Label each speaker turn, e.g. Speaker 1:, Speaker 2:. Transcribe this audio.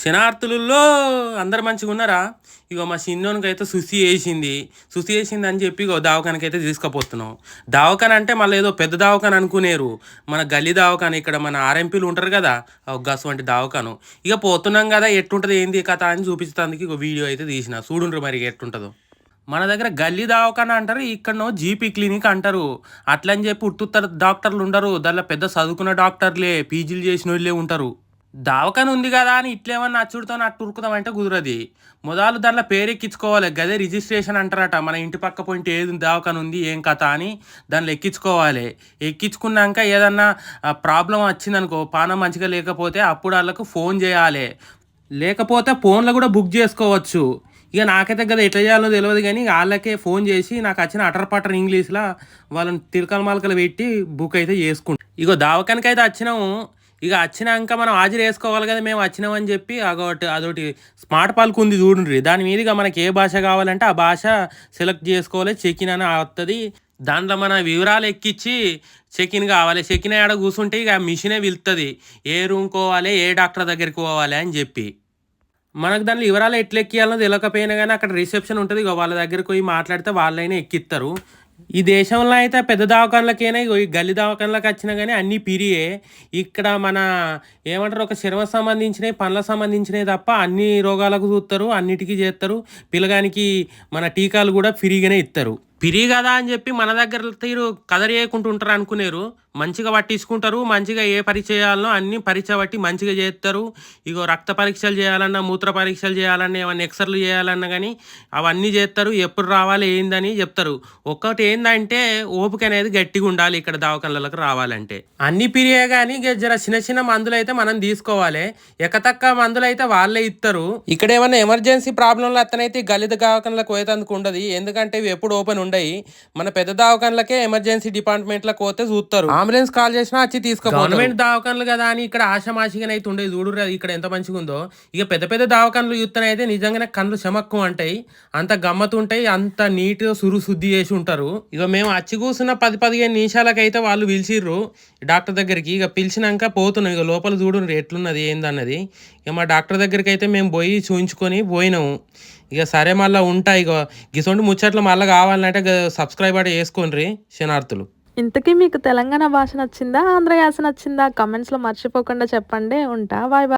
Speaker 1: శనార్థులలో అందరు మంచిగా ఉన్నారా? ఇగో మా చిన్నోనికైతే సుసి వేసింది. సుసి వేసింది అని చెప్పి ఇగో దవాఖానకి అయితే తీసుకుపోతున్నాం. దవాఖాన అంటే మళ్ళీ ఏదో పెద్ద దవాఖాన అనుకునేరు. మన గల్లీ దావకాన్ ఇక్కడ మన ఆర్ఎంపీలు ఉంటారు కదా గస్ వంటి దావకాను. ఇక పోతున్నాం కదా ఎట్టుంటుంది ఏంది కథ అని చూపించడానికి ఒక వీడియో అయితే తీసిన. చూడుండ్రు మరి ఎట్టుంటుందో. మన దగ్గర గల్లీ దవాఖాన అంటారు ఇక్కడనో జీపీ క్లినిక్ అంటారు. అట్లని చెప్పి ఉట్టుత్తర డాక్టర్లు ఉండరు. దానిలో పెద్ద చదువుకున్న డాక్టర్లే పీజీలు చేసిన వాళ్ళే ఉంటారు. దవాఖాన ఉంది కదా అని ఇట్లేమన్నా అచ్చుడుతో అట్టు ఉరుకుదామంటే కుదరది. మొదలు దాంట్లో పేరెక్కించుకోవాలి. గదే రిజిస్ట్రేషన్ అంటారట. మన ఇంటి పక్క పోయింటే ఏది దవాఖాన ఉంది ఏం కథ అని దాంట్లో ఎక్కించుకోవాలి. ఎక్కించుకున్నాక ఏదన్నా ప్రాబ్లం వచ్చిందనుకో పానం మంచిగా లేకపోతే అప్పుడు వాళ్ళకు ఫోన్ చేయాలి. లేకపోతే ఫోన్లో కూడా బుక్ చేసుకోవచ్చు. ఇక నాకైతే కదా ఎట్లా చేయాలో తెలియదు కానీ వాళ్ళకే ఫోన్ చేసి నాకు వచ్చిన అటర్ పటర్ ఇంగ్లీష్లో వాళ్ళని తిరకల మలకలు పెట్టి బుక్ అయితే చేసుకుంటాం. ఇగో దావకానికి అయితే వచ్చినాము. ఇక వచ్చినాక మనం హాజరు వేసుకోవాలి కదా మేము వచ్చినామని చెప్పి అదొకటి అదొకటి స్మార్ట్ పలుకు ఉంది చూడండి దాని మీదుగా మనకి ఏ భాష కావాలంటే ఆ భాష సెలెక్ట్ చేసుకోవాలి. చెక్ ఇన్ అని వస్తుంది దాంట్లో మన వివరాలు ఎక్కిచ్చి చెక్ ఇన్ కావాలి. చెక్ ఇన్ ఆడ కూర్చుంటే ఇక మిషనే వెళ్తుంది ఏ రూమ్ పోవాలి ఏ డాక్టర్ దగ్గరికి పోవాలి అని చెప్పి. మనకు దాంట్లో వివరాలు ఎట్లా ఎక్కియాలో తెలియకపోయినా కానీ అక్కడ రిసెప్షన్ ఉంటుంది. ఇక వాళ్ళ దగ్గరికి పోయి మాట్లాడితే వాళ్ళైనా ఎక్కిస్తారు ఈ దేశంలో అయితే పెద్ద దవాఖానలకైనా ఈ గల్లి దవాఖానలకు వచ్చినా కానీ అన్నీ పిరియే ఇక్కడ మన ఏమంటారు ఒక శర్మ సంబంధించినవి పండ్ల సంబంధించినవి తప్ప అన్ని రోగాలకు చూస్తారు అన్నిటికీ చేస్తారు పిల్లగానికి మన టీకాలు కూడా ఫ్రీగానే ఇస్తారు పిరి కదా అని చెప్పి మన దగ్గర తీరు కదర్ ఉంటారు అనుకునేరు. మంచిగా పట్టించుకుంటారు మంచిగా ఏ పరీక్ష చేయాలనో అన్ని పరీక్ష పట్టి మంచిగా చేస్తారు. ఇగో రక్త పరీక్షలు చేయాలన్నా మూత్ర పరీక్షలు చేయాలన్నా ఏమన్నా ఎక్సర్లు చేయాలన్నా కానీ అవన్నీ చేస్తారు. ఎప్పుడు రావాలి ఏందని చెప్తారు. ఒక్కటి ఏంటంటే ఓపిక అనేది గట్టిగా ఉండాలి ఇక్కడ దవాఖానలకు రావాలంటే. అన్ని పిరియే కానీ జర చిన్న చిన్న మందులు అయితే మనం తీసుకోవాలి. ఎకతక్క మందులు అయితే వాళ్ళే ఇస్తారు ఇక్కడ ఏమన్నా ఎమర్జెన్సీ ప్రాబ్లంలు అతనైతే గలిత దవాఖానలకు పోయేందుకు ఉండదు. ఎందుకంటే ఇవి ఎప్పుడు ఓపెన్ ఉండయి. మన పెద్ద దవాఖానలకే ఎమర్జెన్సీ డిపార్ట్మెంట్లకు పోతే చూస్తారు అంబులెన్స్ కాల్ చేసినా వచ్చి తీసుకో గవర్నమెంట్ దవాఖానలు కదా అని ఇక్కడ ఆశమాషిగా అయితే ఉండేది చూడు ఇక్కడ ఎంత మంచిగా ఉందో. ఇక పెద్ద పెద్ద దవాఖానలు అయితే నిజంగానే కళ్ళు చెమక్కు అంటాయి. అంత గమ్మత్తు ఉంటాయి అంత నీట్ సురు శుద్ధి చేసి ఉంటారు. ఇక మేము వచ్చి కూర్చున్న పది పదిహేను నిమిషాలకైతే వాళ్ళు పిలిచిర్రు డాక్టర్ దగ్గరికి. ఇక పిలిచినాక పోతున్నాం ఇక లోపల చూడు ఎట్లున్నది ఏందన్నది. ఇక మా డాక్టర్ దగ్గరికి అయితే మేము పోయి చూయించుకొని పోయినాము. ఇక సరే మళ్ళీ ఉంటాయి ఇక గిసొంటి ముచ్చట్లు మళ్ళీ కావాలంటే సబ్స్క్రైబ్ అంటే చేసుకోండి శనార్థులు
Speaker 2: ఇంతకీ మీకు తెలంగాణ భాష నచ్చిందా ఆంధ్ర యాస నచ్చిందా? కమెంట్స్లో మర్చిపోకుండా చెప్పండి. ఉంటా. Bye bye